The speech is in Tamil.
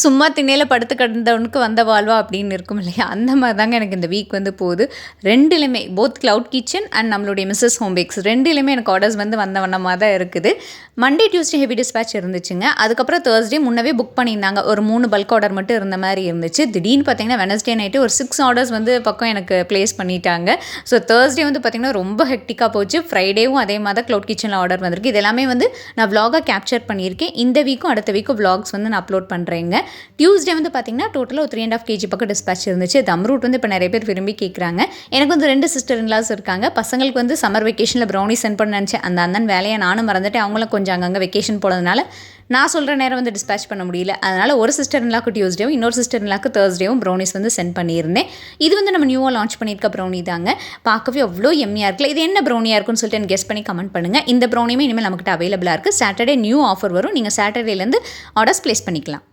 சும்மா திண்ணையில் படுத்து கிடந்தவனுக்கு வந்த வாழ்வா அப்படின்னு இருக்கும் இல்லையா? அந்த மாதிரி தாங்க எனக்கு இந்த வீக் வந்து போகுது. ரெண்டுலையுமே போத் க்ளவுட் கிச்சன் அண்ட் நம்மளுடைய மிஸ்ஸஸ் ஹோம் பேக்ஸ் ரெண்டுலையுமே எனக்கு ஆர்டர்ஸ் வந்து வந்த வண்ணமாக தான் இருக்குது. மண்டே டியூஸ்டே ஹெவி டிஸ்பேச் இருந்துச்சுங்க. அதுக்கப்புறம் தேர்ஸ்டே முன்னவே புக் பண்ணியிருந்தாங்க. ஒரு மூணு பல்க் ஆர்டர் மட்டும் இருந்த மாதிரி இருந்துச்சு. திடீர்னு பார்த்தீங்கன்னா வெனஸ்டே நைட்டு ஒரு சிக்ஸ் ஆர்டர்ஸ் வந்து பக்கம் எனக்கு ப்ளேஸ் பண்ணிட்டாங்க. ஸோ தேர்ஸ்டே வந்து பார்த்திங்கன்னா ரொம்ப ஹெக்டிக்காக போச்சு. ஃப்ரைடேவும் அதே மாதிரி தான் க்ளவுட் கிச்சனில் ஆர்டர் வந்திருக்கு. இது எல்லாமே வந்து நான் வ்ளாகாக கேப்சர் பண்ணியிருக்கேன். இந்த வீக்கும் அடுத்த வீக்கும் vlogs வந்து நான் அப்லோட் பண்ணுறேங்க டியூஸ்டே வந்து பார்த்திங்கன்னா டோட்டலாக ஒரு த்ரீ அண்ட் ஆஃப் கேஜி பக்கம் டிஸ்பேச் இருந்துச்சு. தம் ரூட் வந்து இப்போ நிறைய பேர் விரும்பி கேட்குறாங்க எனக்கு வந்து ரெண்டு சிஸ்டர் இன்லாஸ் இருக்காங்க. பசங்களுக்கு வந்து சம்மர் வெக்கேஷனில் ப்ரௌனி சென்ட் பண்ண நினச்சேன். அந்த அண்ணன் வேலையை நானும் மறந்துட்டு அவங்களும் கொஞ்சம் அங்கங்கே வெக்கேஷன் போனதுனால நான் சொல்கிற நேரம் வந்து டிஸ்பேச் பண்ண முடியல. அதனால் ஒரு சிஸ்டர் இன்லாக்கு டியூஸ்டேவும் இன்னொரு சிஸ்டர் இன்லாக்கு தேர்ஸ்டேவும் ப்ரௌனிஸ் வந்து சென்ட் பண்ணியிருந்தேன். இது வந்து நம்ம நியூவாக லான்ச் பண்ணியிருக்க ப்ரௌனி தாங்க. பார்க்கவே அவ்வளோ எம்மியாக இருக்குல்ல. இது என்ன ப்ரௌனியாக இருக்குன்னு சொல்லிட்டு எனக்கு கெஸ் பண்ணி கமெண்ட் பண்ணுங்கள் இந்த ப்ரௌனியுமே இனிமேல் நம்மகிட்ட அவைலபிளாக இருக்குது சாட்டர்டே நியூ ஆஃபர் வரும். நீங்கள் சாட்டர்டேலேருந்து ஆர்டர்ஸ் ப்ளேஸ் பண்ணிக்கலாம்.